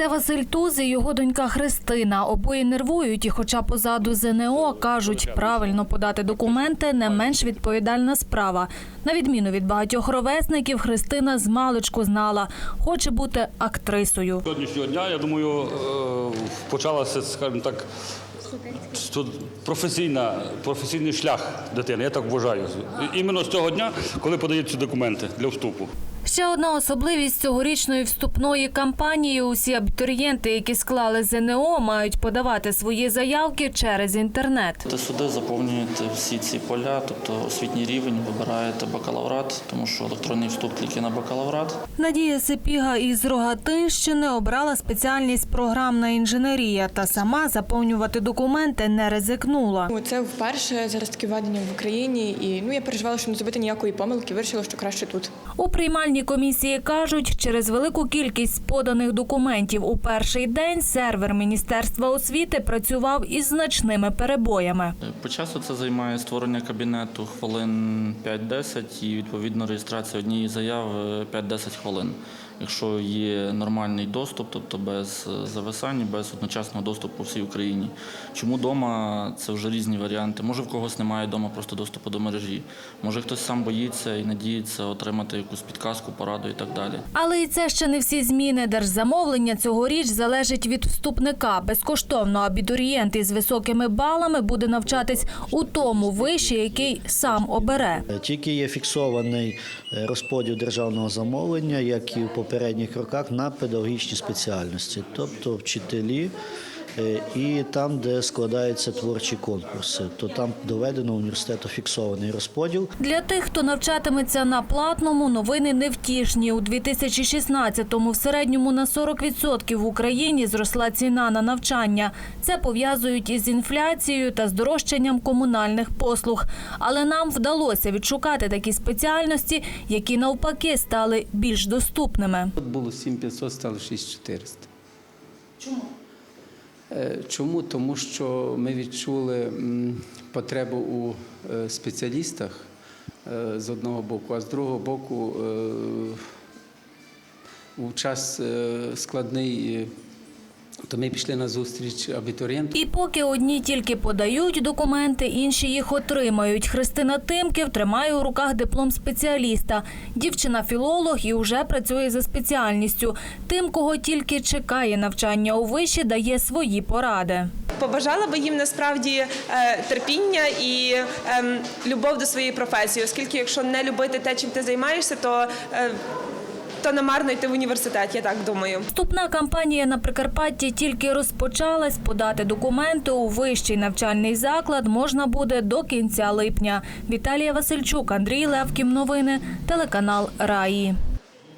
Це Василь Туз і його донька Христина. Обоє нервують, і хоча позаду ЗНО кажуть, правильно подати документи не менш відповідальна справа. На відміну від багатьох ровесників, Христина з маличку знала, хоче бути актрисою. Сьогоднішнього дня, я думаю, е, почалася, скажімо так, що професійна, професійний шлях дитини, я так вважаю. Іменно з цього дня, коли подають ці документи для вступу. Ще одна особливість цьогорічної вступної кампанії. Усі абітурієнти, які склали ЗНО, мають подавати свої заявки через інтернет. Ти сюди заповнюєте всі ці поля, тобто освітній рівень, вибираєте бакалаврат, тому що електронний вступ тільки на бакалаврат. Надія Сипіга із Рогатинщини обрала спеціальність програмна інженерія та сама заповнювати документи не ризикнула. Ну, Це вперше зараз таке введення в Україні, і ну я переживала, що не зробити ніякої помилки. Вирішила, що краще тут. У приймальній комісії кажуть, через велику кількість поданих документів у перший день сервер Міністерства освіти працював із значними перебоями. По часу це займає створення кабінету хвилин 5-10 і відповідно реєстрація однієї заяви 5-10 хвилин. Якщо є нормальний доступ, тобто без е, зависань, без одночасного доступу по всій Україні. Чому вдома це вже різні варіанти. Може в когось немає вдома просто доступу до мережі. Може хтось сам боїться і надіється отримати якусь підказку, пораду і так далі. Але і це ще не всі зміни. Держзамовлення цьогоріч залежить від вступника. Безкоштовно абітурієнт із високими балами буде навчатись у тому виші, який сам обере. Тільки є фіксований е, розподіл державного замовлення, як і в попередніх роках, на педагогічні спеціальності, тобто вчителі. Е, І там, де складаються творчі конкурси, то там доведено університету фіксований розподіл. Для тих, хто навчатиметься на платному, новини невтішні. У 2016-му в середньому на 40% в Україні зросла ціна на навчання. Це пов'язують із інфляцією та здорожчанням комунальних послуг. Але нам вдалося відшукати такі спеціальності, які навпаки стали більш доступними. От було 7500, стало 6400. Чому? Чому? Тому що ми відчули потребу у е, спеціалістах е, з одного боку, а з другого боку, е, у час е, складний, е, то ми пішли на зустріч абітурієнтам. І поки одні тільки подають документи, інші їх отримають. Христина Тимків тримає у руках диплом спеціаліста. Дівчина філолог і вже працює за спеціальністю. Тим, кого тільки чекає навчання у виші, дає свої поради. побажала би їм насправді е, терпіння і ем, любов до своєї професії, оскільки якщо не любити те, чим ти займаєшся, то, то намарно йти в університет, я так думаю. Вступна кампанія на Прикарпатті тільки розпочалась. Подати документи у вищий навчальний заклад можна буде до кінця липня. Віталія Васильчук, Андрій Левків. Новини, телеканал Раї.